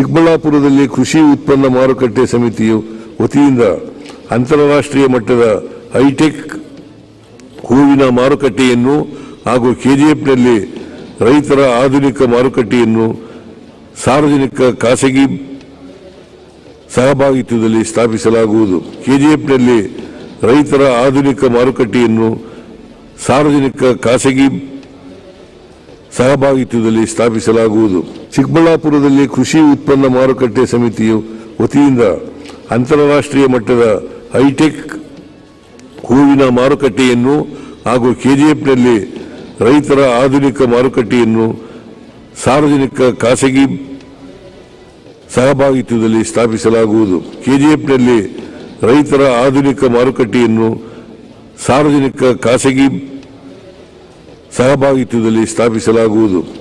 ಚಿಕ್ಕಬಳ್ಳಾಪುರದಲ್ಲಿ ಕೃಷಿ ಉತ್ಪನ್ನ ಮಾರುಕಟ್ಟೆ ಸಮಿತಿಯು ವತಿಯಿಂದ ಅಂತಾರಾಷ್ಟ್ರೀಯ ಮಟ್ಟದ ಹೈಟೆಕ್ ಹೂವಿನ ಮಾರುಕಟ್ಟೆಯನ್ನು ಹಾಗೂ ಕೆಜಿಎಫ್ನಲ್ಲಿ ರೈತರ ಆಧುನಿಕ ಮಾರುಕಟ್ಟೆಯನ್ನು ಸಾರ್ವಜನಿಕ ಖಾಸಗಿ ಸಹಭಾಗಿತ್ವದಲ್ಲಿ ಸ್ಥಾಪಿಸಲಾಗುವುದು. ಕೆಜಿಎಫ್ನಲ್ಲಿ ರೈತರ ಆಧುನಿಕ ಮಾರುಕಟ್ಟೆಯನ್ನು ಸಾರ್ವಜನಿಕ ಖಾಸಗಿ ಸಹಭಾಗಿತ್ವದಲ್ಲಿ ಸ್ಥಾಪಿಸಲಾಗುವುದು. ಚಿಕ್ಕಬಳ್ಳಾಪುರದಲ್ಲಿ ಕೃಷಿ ಉತ್ಪನ್ನ ಮಾರುಕಟ್ಟೆ ಸಮಿತಿಯು ವತಿಯಿಂದ ಅಂತಾರಾಷ್ಟ್ರೀಯ ಮಟ್ಟದ ಹೈಟೆಕ್ ಹೂವಿನ ಮಾರುಕಟ್ಟೆಯನ್ನು ಹಾಗೂ ಕೆಜಿಎಫ್ನಲ್ಲಿ ರೈತರ ಆಧುನಿಕ ಮಾರುಕಟ್ಟೆಯನ್ನು ಸಾರ್ವಜನಿಕ ಖಾಸಗಿ ಸಹಭಾಗಿತ್ವದಲ್ಲಿ ಸ್ಥಾಪಿಸಲಾಗುವುದು. ಕೆಜಿಎಫ್ನಲ್ಲಿ ರೈತರ ಆಧುನಿಕ ಮಾರುಕಟ್ಟೆಯನ್ನು ಸಾರ್ವಜನಿಕ ಖಾಸಗಿ ಸಹಭಾಗಿತ್ವದಲ್ಲಿ ಸ್ಥಾಪಿಸಲಾಗುವುದು.